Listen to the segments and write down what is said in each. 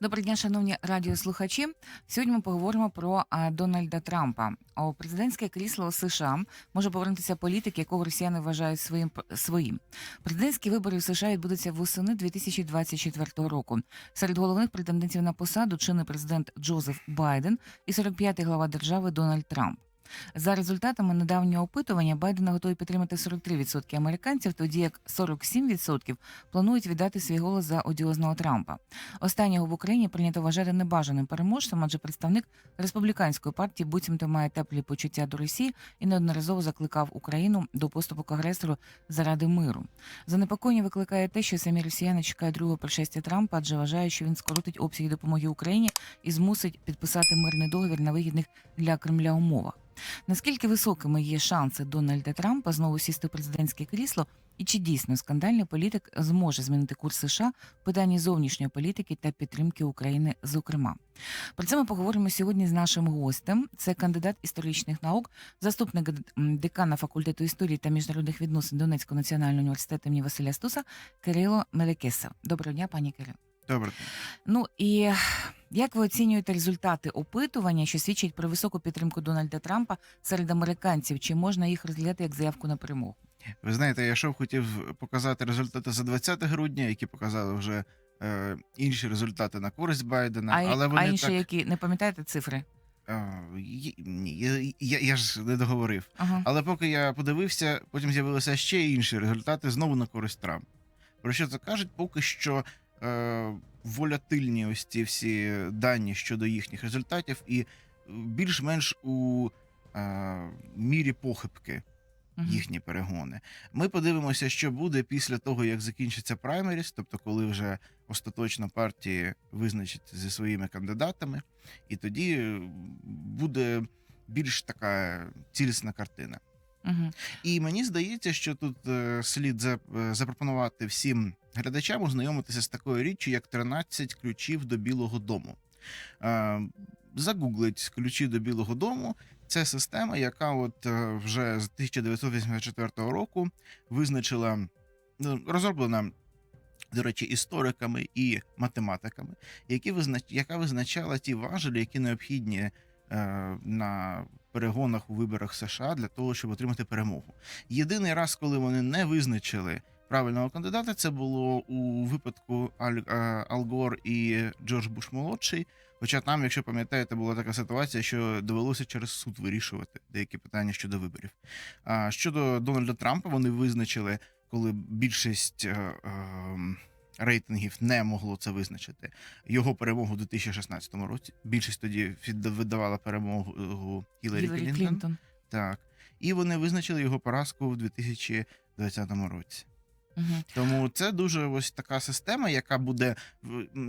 Доброго дня, шановні радіослухачі. Сьогодні ми поговоримо про Дональда Трампа. У президентське крісло США може повернутися політик, якого росіяни вважають своїм своїм. Президентські вибори в США відбудуться восени 2024 року. Серед головних претендентів на посаду чинний президент Джозеф Байден і 45-й глава держави Дональд Трамп. За результатами недавнього опитування Байдена готові підтримати 43% американців, тоді як 47% планують віддати свій голос за одіозного Трампа. Останнього в Україні прийнято вважати небажаним переможцем, адже представник республіканської партії буцімто має теплі почуття до Росії і неодноразово закликав Україну до поступу к агресору заради миру. Занепокоєння викликає те, що самі росіяни чекають другого пришестя Трампа, адже вважають, що він скоротить обсяги допомоги Україні і змусить підписати мирний договір на вигідних для Кремля умовах. Наскільки високими є шанси Дональда Трампа знову сісти в президентське крісло, і чи дійсно скандальний політик зможе змінити курс США в питанні зовнішньої політики та підтримки України, зокрема? Про це ми поговоримо сьогодні з нашим гостем. Це кандидат історичних наук, заступник декана факультету історії та міжнародних відносин Донецького національного університету імені Василя Стуса Кирило Мелекеса. Доброго дня, пані Кирило. Добре. Ну і як ви оцінюєте результати опитування, що свідчать про високу підтримку Дональда Трампа серед американців? Чи можна їх розглядати як заявку на перемогу? Ви знаєте, я йшов, хотів показати результати за 20 грудня, які показали вже е, інші результати на користь Байдена, А, але а інші, так. які не пам'ятаєте цифри? Е, ні, я, я, я ж не договорив. Ага. Але поки я подивився, потім з'явилися ще інші результати знову на користь Трампа. Про що це кажуть? Поки що е, волятильні ось ці всі дані щодо їхніх результатів, і е, більш-менш у е, мірі похибки їхні перегони. Ми подивимося, що буде після того, як закінчиться праймеріс, тобто коли вже остаточно партії визначаться зі своїми кандидатами, і тоді е, буде більш така цілісна картина. Мгм. І мені здається, що тут е, слід е, запропонувати всім глядачам ознайомитися з такою річчю, як 13 ключів до Білого Дому. Е, Загуглить ключі до Білого Дому. Це система, яка от вже з 1984 року визначила, ну, розроблена. До речі, істориками і математиками, які визнач... яка визначала ті важелі, які необхідні на перегонах у виборах США для того, щоб отримати перемогу. Єдиний раз, коли вони не визначили правильного кандидата, це було у випадку Аль, е, Гор і Джордж Буш молодший. Хоча там, якщо пам'ятаєте, була така ситуація, що довелося через суд вирішувати деякі питання щодо виборів. А щодо Дональда Трампа, вони визначили, коли більшість е, е, рейтингів не могло це визначити. Його перемогу у 2016 році. Більшість тоді видавала перемогу Хіларі Гіларі Клінтон. Клінтон. Так. І вони визначили його поразку в 2020 році. Мгм. Тому це дуже ось така система, яка буде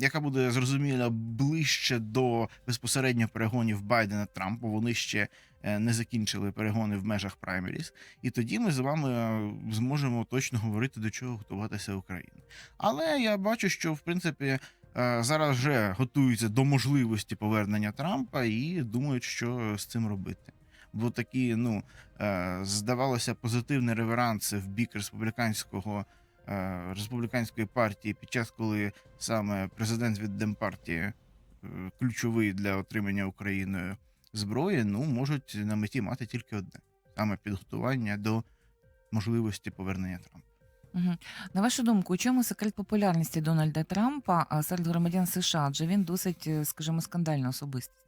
яка буде зрозуміла ближче до безпосередньо перегонів Байдена Трампа. Вони ще е, не закінчили перегони в межах праймеріс, і тоді ми з вами е, зможемо точно говорити до чого готуватися Україна. Але я бачу, що в принципі е, зараз вже готуються до можливості повернення Трампа і думають, що з цим робити. Бо такі, ну е, здавалося, позитивні реверанси в бік республіканського е, республіканської партії під час, коли саме президент від Демпартії е, ключовий для отримання Україною зброї, ну можуть на меті мати тільки одне саме підготування до можливості повернення Трампа. На вашу думку, у чому секрет популярності Дональда Трампа серед громадян США? Адже він досить, скажімо, скандальна особистість.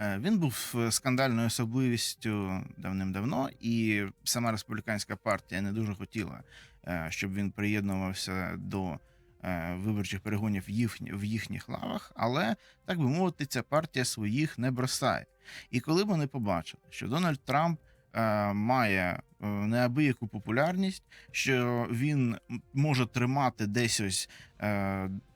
Е, Він був е, скандальною особливістю давним-давно, і сама республіканська партія не дуже хотіла, е, щоб він приєднувався до виборчих перегонів в їхніх лавах. Але так би мовити, ця партія своїх не бросає. І коли вони побачили, що Дональд Трамп має е, неабияку популярність, що він може тримати десь ось е,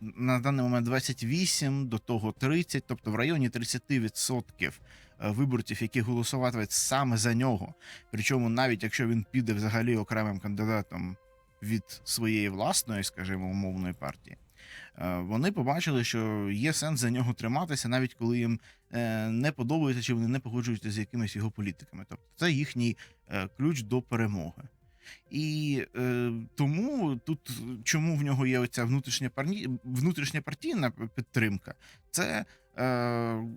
на даний момент 28, до того 30, тобто в районі 30% е, виборців, які голосуватимуть саме за нього. Причому навіть якщо він піде взагалі окремим кандидатом від своєї власної, скажімо, умовної партії. Е, Вони побачили, що є сенс за нього триматися, навіть коли їм е, не подобається чи вони не погоджуються з якимись його політиками. Тобто це їхній е, ключ до перемоги. І е, тому тут чому в нього є оця внутрішня парні, внутрішня партійна підтримка, це е,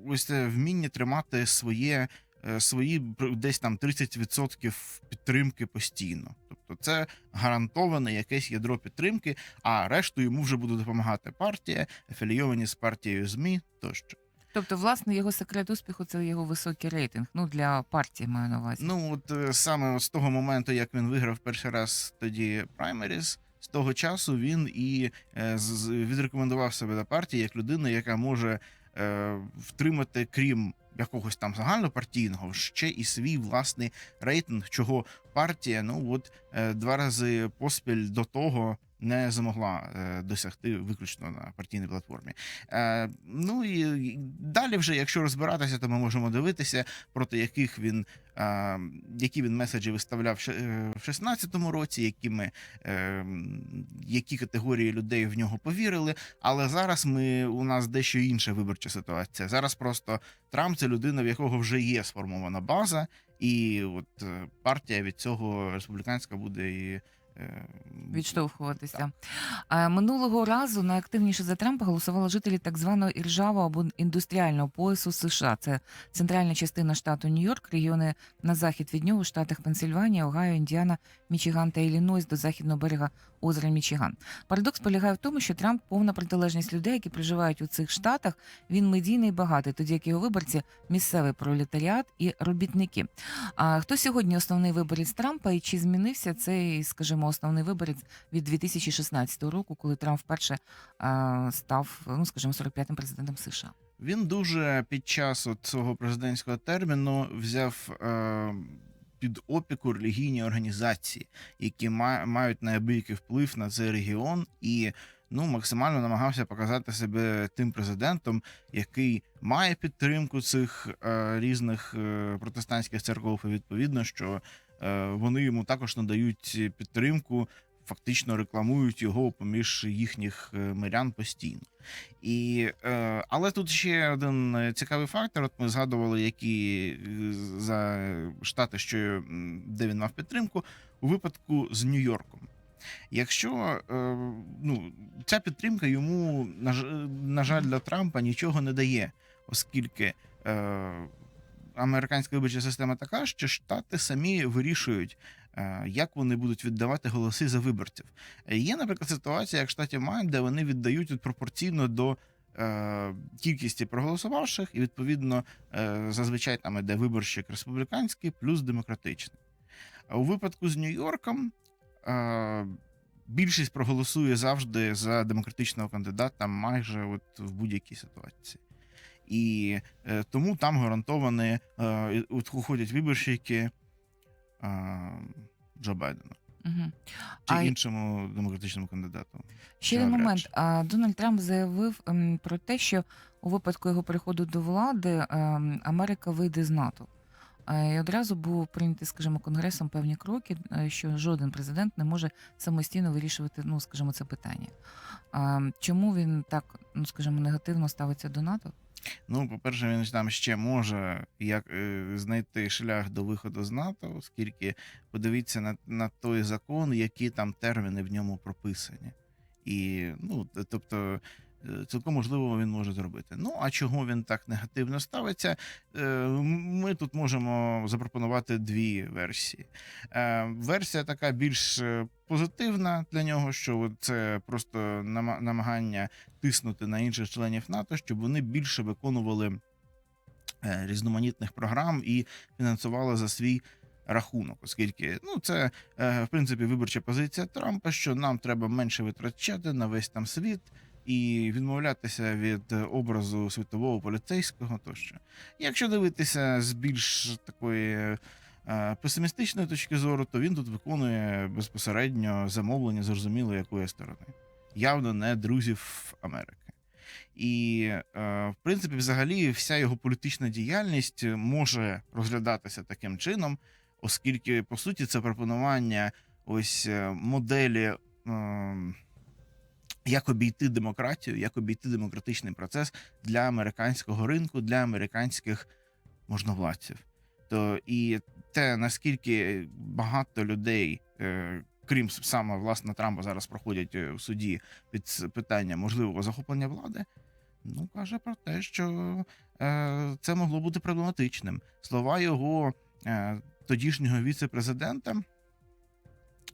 ось це вміння тримати своє, е, свої десь там 30% підтримки постійно. Тобто це гарантоване якесь ядро підтримки, а решту йому вже буде допомагати партія, афілійовані з партією ЗМІ тощо. Тобто, власне, його секрет успіху це його високий рейтинг. Ну для партії маю на увазі. Ну от е, саме з того моменту, як він виграв перший раз тоді праймеріс, з того часу він і е, відрекомендував себе до партії як людина, яка може е, втримати, крім якогось там загальнопартійного, ще і свій власний рейтинг, чого партія, ну от е, два рази поспіль до того. Не змогла е, досягти виключно на партійній платформі. Е, ну і далі, вже якщо розбиратися, то ми можемо дивитися, проти яких він які він меседжі виставляв е, в 16-му році, якими, е, м, які категорії людей в нього повірили. Але зараз ми у нас дещо інша виборча ситуація. Зараз просто Трамп це людина, в якого вже є сформована база, і от е, партія від цього республіканська буде і. Е, відштовхуватися. Минулого разу найактивніше за Трампа голосували жителі так званого іржавого або індустріального поясу США. Це центральна частина штату Нью-Йорк, регіони на захід від нього, в штатах Пенсильванія, Огайо, Індіана, Мічиган та Іллінойс до західного берега озера Мічиган. Парадокс полягає в тому, що Трамп повна протилежність людей, які проживають у цих штатах. Він медійний і багатий, тоді як його виборці місцевий пролетаріат і робітники. А хто сьогодні основний виборець Трампа і чи змінився цей, скажімо, основний виборець від 2016 року, коли Трамп вперше а, став, ну скажімо, 45-м президентом США? Він дуже під час от цього президентського терміну взяв е, під опіку релігійні організації, які ма- мають неабиякий вплив на цей регіон, і ну максимально намагався показати себе тим президентом, який має підтримку цих е, різних е, протестантських церков. І відповідно, що е, вони йому також надають підтримку. Фактично рекламують його поміж їхніх е, мирян постійно. І, е, але тут ще один е, цікавий фактор. От ми згадували, які е, за штати, що де він мав підтримку, у випадку з Нью-Йорком. Якщо е, ну, ця підтримка йому, на, жаль, для Трампа нічого не дає, оскільки е, американська виборча система така, що штати самі вирішують, е, як вони будуть віддавати голоси за виборців. Е, Є, наприклад, ситуація, як в штаті Майн, де вони віддають от пропорційно до е, кількості проголосувавших, і відповідно зазвичай там іде виборщик республіканський плюс демократичний. А у випадку з Нью-Йорком більшість проголосує завжди за демократичного кандидата майже от в будь-якій ситуації. І е, тому там гарантовані е, уходять виборщики е, Джо Байдена Угу. чи А іншому демократичному кандидату. Ще один момент. А, Дональд Трамп заявив ем, про те, що у випадку його переходу до влади ем, Америка вийде з НАТО. І одразу був прийнятий, скажімо, конгресом певні кроки, що жоден президент не може самостійно вирішувати, ну скажімо, це питання. Чому він так, ну скажімо, негативно ставиться до НАТО? Ну, по-перше, він там ще може як е, знайти шлях до виходу з НАТО, оскільки подивіться на, на той закон, які там терміни в ньому прописані. І ну, тобто, цілком можливо, він може зробити. Ну а чого він так негативно ставиться? Е, Ми тут можемо запропонувати дві версії. Е, Версія така більш е, позитивна для нього, що це просто намагання тиснути на інших членів НАТО, щоб вони більше виконували різноманітних програм і фінансували за свій рахунок, оскільки ну це в принципі виборча позиція Трампа, що нам треба менше витрачати на весь там світ. І відмовлятися від е, образу світового поліцейського тощо. Якщо дивитися з більш такої е, песимістичної точки зору, то він тут виконує безпосередньо замовлення зрозуміло якої сторони. Явно не друзів Америки. І, е, в принципі, взагалі, вся його політична діяльність може розглядатися таким чином, оскільки, по суті, це пропонування ось моделі, е, як обійти демократію, як обійти демократичний процес для американського ринку, для американських можновладців. То і те, наскільки багато людей, е, крім саме власне Трампа, зараз проходять е, в суді під питання можливого захоплення влади, ну каже про те, що е, це могло бути проблематичним. Слова його е, тодішнього віце-президента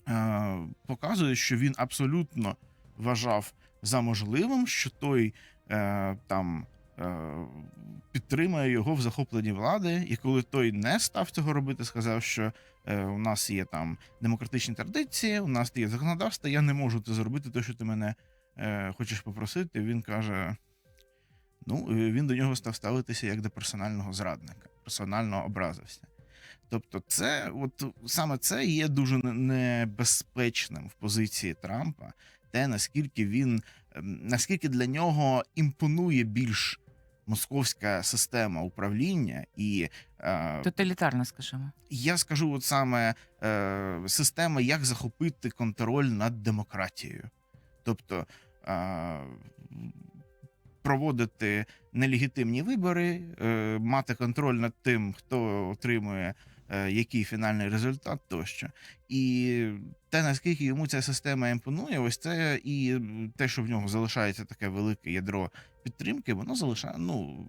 е, показують, що він абсолютно вважав за можливим, що той е, там е, підтримує його в захопленні влади, і коли той не став цього робити, сказав, що е, у нас є там демократичні традиції, у нас є законодавство, я не можу це зробити, те, що ти мене е, хочеш попросити. Він каже: ну, він до нього став ставитися як до персонального зрадника, персонально образився. Тобто, це, от саме це є дуже небезпечним в позиції Трампа, те наскільки він ем, наскільки для нього імпонує більш московська система управління, і е, Тоталітарно, скажімо. я скажу, от саме е, система, як захопити контроль над демократією, тобто е, проводити нелегітимні вибори, е, мати контроль над тим, хто отримує е, який фінальний результат тощо. І те, наскільки йому ця система імпонує, ось це і те, що в нього залишається таке велике ядро підтримки, воно залишає. Ну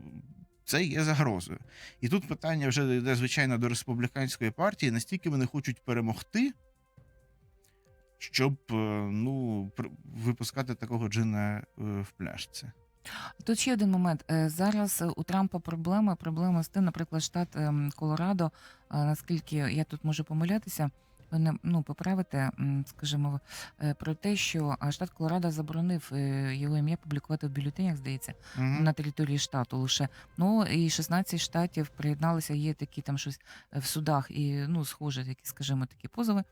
це є загрозою. І тут питання вже йде, звичайно, до республіканської партії, настільки вони хочуть перемогти, щоб е, ну, випускати такого джина е, в пляшці. Тут ще один момент. Е, Зараз у Трампа проблеми. Проблема з тим, наприклад, штат ем, Колорадо, наскільки я тут можу помилятися, ви не ну, поправите, м, скажімо, е, про те, що штат Колорадо заборонив е, його ім'я публікувати в бюлетенях, здається, Мгм. на території штату лише. Ну і 16 штатів приєдналися, є такі там щось е, в судах і ну, схоже, такі, скажімо, такі позови.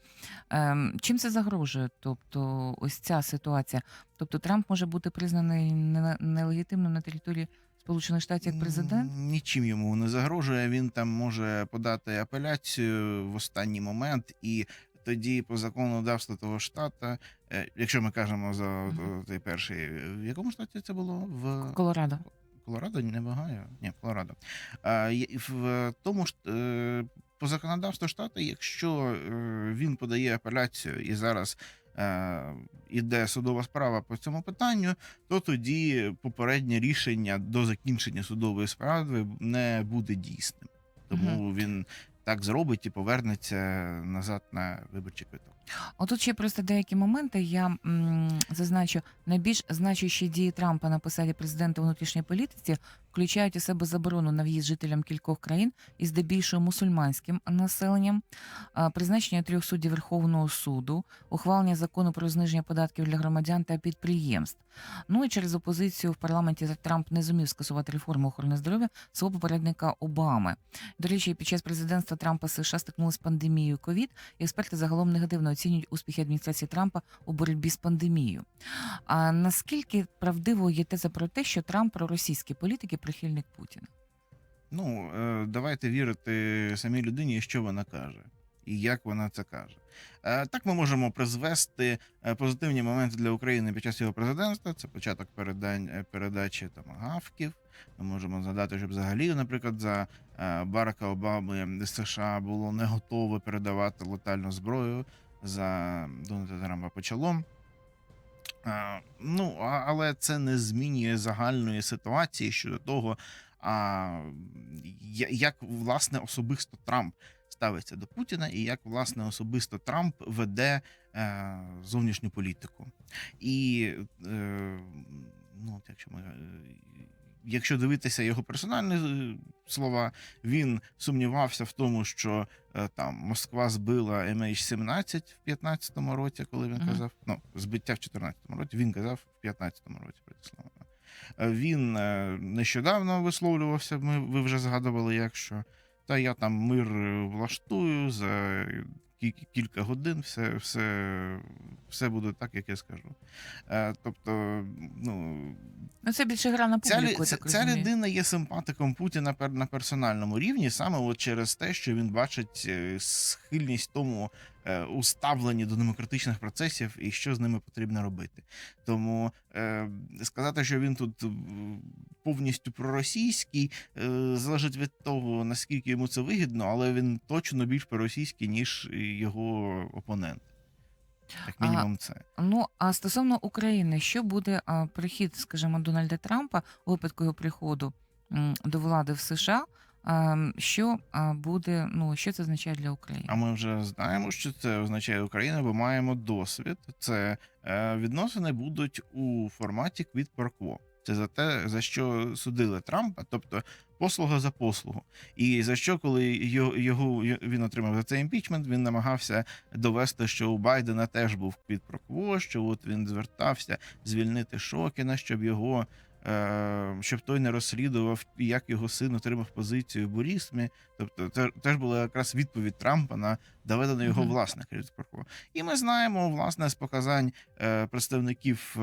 Ем, чим це загрожує? Тобто, ось ця ситуація. Тобто Трамп може бути признаний не- нелегітимним на території Сполучених Штатів як президент? Нічим йому не загрожує. Він там може подати апеляцію в останній момент, і тоді по законодавству того штата, е, якщо ми кажемо за Мгм. е, той перший, в якому штаті це було? В Колорадо. Колорадо не Багаю? Ні, Колорадо. А, в тому ж е, по законодавству штату, якщо е, він подає апеляцію і зараз іде судова справа по цьому питанню, то тоді попереднє рішення до закінчення судової справи не буде дійсним. Тому він так зробить і повернеться назад на виборчий квиток. Отут ще просто деякі моменти. Я м, зазначу найбільш значущі дії Трампа на посаді президента внутрішньої політиці включають у себе заборону на в'їзд жителям кількох країн із здебільшого мусульманським населенням, призначення трьох суддів Верховного суду, ухвалення закону про зниження податків для громадян та підприємств. Ну і через опозицію в парламенті Трамп не зумів скасувати реформу охорони здоров'я свого попередника Обами. До речі, під час президентства Трампа США стикнулися з пандемією ковід. і Експерти загалом негативно оцінюють успіхи адміністрації Трампа у боротьбі з пандемією. А наскільки правдиво є теза про те, що Трамп проросійський політик і прихильник Путіна? Ну, е, давайте вірити самій людині, що вона каже, і як вона це каже. Е, Так ми можемо призвести е, позитивні моменти для України під час його президентства. Це початок передань, передачі там гавків. Ми можемо згадати, що взагалі, наприклад, за Барака Обами США було не готове передавати летальну зброю. За Дональда Трампа почало. Е, Ну, а- але це не змінює загальної ситуації щодо того, а, як власне особисто Трамп ставиться до Путіна, і як власне особисто Трамп веде е, зовнішню політику. І е, ну, якщо ми. Якщо дивитися його персональні е, слова, він сумнівався в тому, що е, там Москва збила MH17 в 15-му році, коли він казав, ну, збиття в 14-му році, він казав в 15-му році, Братислава. Е, Він нещодавно висловлювався. Ми ви вже згадували, як що та я там мир влаштую за кілька годин, все, все, все буде так, як я скажу. Е, Тобто, ну Ну це більше гра на публіку. ця, так ця людина є симпатиком Путіна на персональному рівні, саме от через те, що він бачить е, схильність тому е, у ставленні до демократичних процесів і що з ними потрібно робити. Тому е, сказати, що він тут повністю проросійський, е, залежить від того, наскільки йому це вигідно, але він точно більш проросійський, ніж його опонент. Як мінімум, це. Ну а стосовно України, що буде а, прихід, скажімо, Дональда Трампа у випадку його приходу м, до влади в США? Ем, Що а, буде, ну що це означає для України? А ми вже знаємо, що це означає Україна, бо маємо досвід. Це е, відносини будуть у форматі квіт про. Це за те, за що судили Трампа, тобто послуга за послугу. І за що, коли його, він отримав за цей імпічмент, він намагався довести, що у Байдена теж був квіт про кво, що от він звертався звільнити Шокіна, щоб його. Е, Щоб той не розслідував, як його син отримав позицію в Бурісмі. Тобто, це теж була якраз відповідь Трампа на доведено його Мгм. власне квіт. І ми знаємо власне з показань е, представників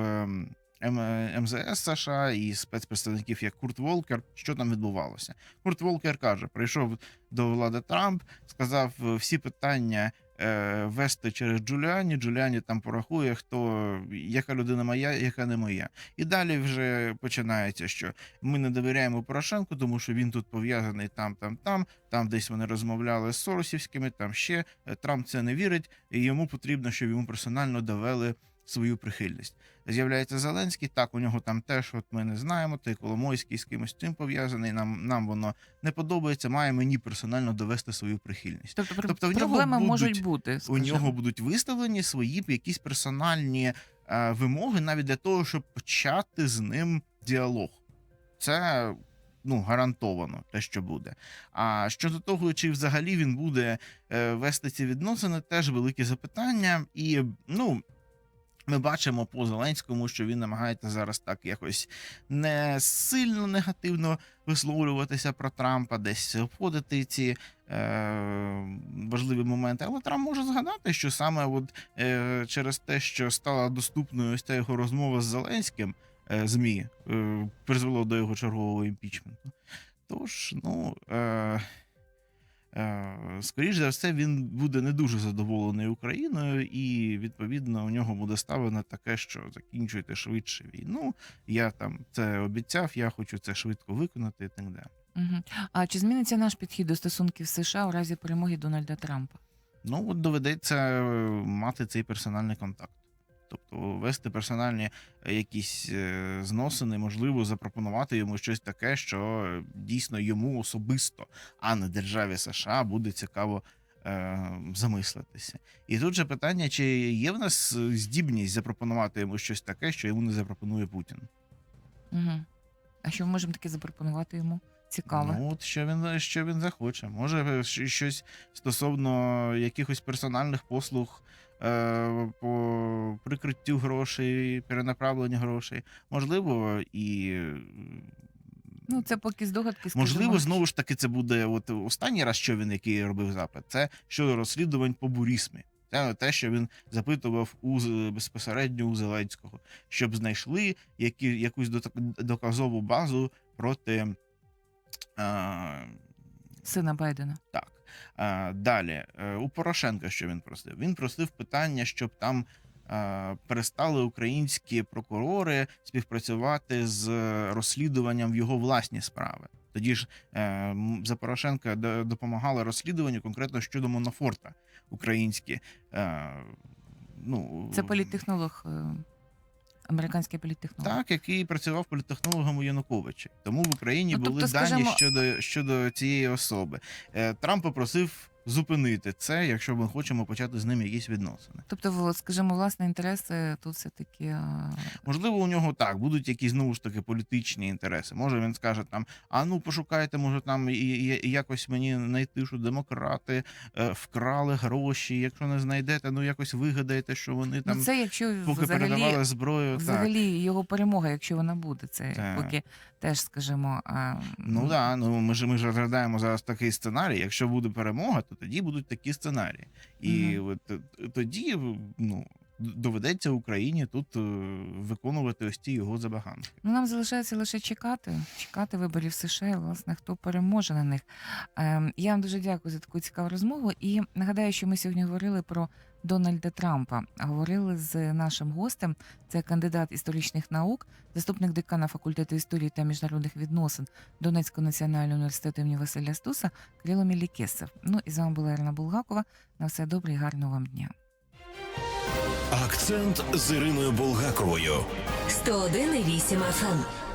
М- МЗС США і спецпредставників як Курт Волкер, що там відбувалося. Курт Волкер каже: прийшов до влади Трамп, сказав е, всі питання. Е, Вести через Джуліані, Джуліані там порахує, хто яка людина моя, яка не моя. І далі вже починається, що ми не довіряємо Порошенку, тому що він тут пов'язаний там, там, там. Там десь вони розмовляли з Соросівськими, там ще Е, Трамп це не вірить, і йому потрібно, щоб йому персонально довели свою прихильність. З'являється Зеленський, так у нього там теж, от ми не знаємо, той Коломойський з кимось цим пов'язаний. Нам нам воно не подобається. Має мені персонально довести свою прихильність. Тобто, тобто в нього проблеми будуть- можуть бути. У нього будуть виставлені свої якісь персональні е, вимоги, навіть для того, щоб почати з ним діалог. Це ну гарантовано те, що буде. А щодо того, чи взагалі він буде е, вести ці відносини, теж велике запитання. І ну. Ми бачимо по Зеленському, що він намагається зараз так якось не сильно негативно висловлюватися про Трампа, десь обходити ці е, важливі моменти. Але Трамп може згадати, що саме от, е, через те, що стала доступною ось ця його розмова з Зеленським, е, ЗМІ е, призвело до його чергового імпічменту. Тож, ну. Е, Е, Скоріш за все, він буде не дуже задоволений Україною, і відповідно у нього буде ставлено таке, що закінчуйте швидше війну. Я там це обіцяв, я хочу це швидко виконати і так далі. А чи зміниться наш підхід до стосунків США у разі перемоги Дональда Трампа? Ну от доведеться е, мати цей персональний контакт. Тобто вести персональні е, якісь е, зносини, можливо, запропонувати йому щось таке, що е, дійсно йому особисто, а не державі США, буде цікаво е, замислитися. І тут же питання: чи є в нас здібність запропонувати йому щось таке, що йому не запропонує Путін? Угу. А що ми можемо таке запропонувати йому? Цікаво. Ну, от що він що він захоче. Може, щось стосовно якихось персональних послуг по прикриттю грошей, перенаправленню грошей. Можливо, і е, Ну, це поки здогадки скажімо. можливо, знову ж таки, це буде от останній раз, що він який робив запит. Це щодо розслідувань по бурісмі. Це те, що він запитував у безпосередньо у Зеленського, щоб знайшли які, якусь доказову базу проти. Е, сина Байдена. так. Е, далі, е, у Порошенка, що він просив? Він просив питання, щоб там е, перестали українські прокурори співпрацювати з розслідуванням в його власні справи. Тоді ж за Порошенка допомагали розслідуванню конкретно щодо Монофорта українські. Ну, Це політтехнолог, американський політтехнолог. Так, який працював політтехнологом у Януковича. Тому в Україні Ну, були тобто, дані скажімо- щодо, щодо цієї особи. Е, Трамп попросив зупинити це, якщо ми хочемо почати з ним якісь відносини. Тобто, скажімо, власні інтереси тут все таки. Можливо, у нього так будуть якісь знову ж таки політичні інтереси. Може він скаже там: а ну пошукайте, може там і, і, і якось мені знайти, що демократи е, вкрали гроші. Якщо не знайдете, ну якось вигадайте, що вони там Ну, це якщо поки взагалі, передавали зброю. Так. взагалі його перемога, якщо вона буде, це Так. поки теж, скажімо. А, Ну да, ну ми ж ми ж розглядаємо зараз такий сценарій. Якщо буде перемога, то тоді будуть такі сценарії. І от е, тоді ну доведеться Україні тут е, виконувати ось ці його забаганки. Ну, нам залишається лише чекати, чекати виборів США, і, власне, хто переможе на них. Ем, я вам дуже дякую за таку цікаву розмову. І нагадаю, що ми сьогодні говорили про Дональда Трампа. Говорили з нашим гостем. Це кандидат історичних наук, заступник декана факультету історії та міжнародних відносин Донецького національного університету імені Василя Стуса Кирило Мілікесов. Ну і з вами була Ірина Булгакова. На все добре і гарного вам дня. Акцент з Іриною Булгаковою. 101,8 FM.